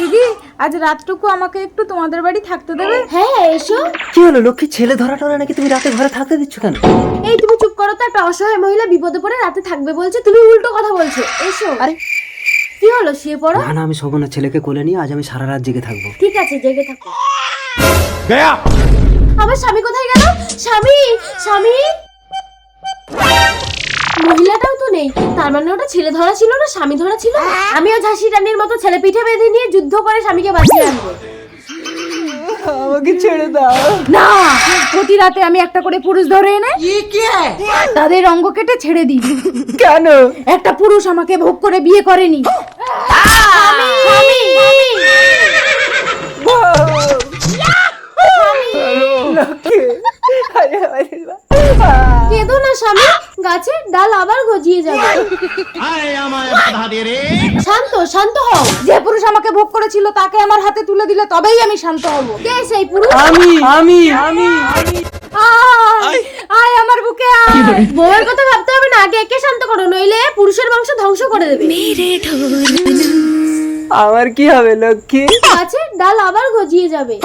দিদি আজ রাতটুকু আমাকে একটু তোমাদের বাড়ি থাকতে দেবে? হ্যাঁ এসো। কি হলো লক্ষ্মী? ছেলে ধরা টরা নাকি তুমি রাতে ঘরে থাকতে দিচ্ছ কেন? এই তুমি চুপ করো তো একটা অসহায় মহিলা বিপদে পড়ে রাতে থাকবে বলছে তুমি উল্টো কথা বলছো। এসো। আরে কি হলো শুয়ে পড়ো? না না আমি শোভনার ছেলেকে কোলে নিয়ে আজ আমি সারা রাত জেগে থাকব। ঠিক আছে জেগে থাকো। গয়া! আমার স্বামী কোথায় গেল? স্বামী স্বামী! মহিলাটাও তো নেই। তার মানে ওটা ছেলে ধরা ছিল না স্বামী ধরা ছিল আমিও ঝাঁসি রানীর মতো ছেলে পিঠে বেঁধে নিয়ে যুদ্ধ করে স্বামীকে বাঁচিয়ে আনব। আমাকে ছেড়ে দাও। না! প্রতি রাতে আমি একটা করে পুরুষ ধরে এনে তাদের অঙ্গ কেটে ছেড়ে দিই। কেন? একটা পুরুষ আমাকে ভোগ করে বিয়ে করেনি। স্বামী! লক্ষ্মী আরে আরে কেঁদো না স্বামী। গাছের ডাল আবার গজিয়ে যাবে। শান্ত শান্ত হও। যে পুরুষ আমাকে ভোগ করেছিল তাকে আমার হাতে তুলে দিলে তবেই আমি শান্ত হব। কে সেই পুরুষ? আমি আমি আমি। আয় আয়। আমার বুকে আয়। বউয়ের কথা ভাবতে হবে না আগে একে শান্ত করো নইলে পুরুষের বংশ ধ্বংস করে দেবে। আমার কি হবে লক্ষ্মী? গাছের ডাল আবার গজিয়ে যাবে।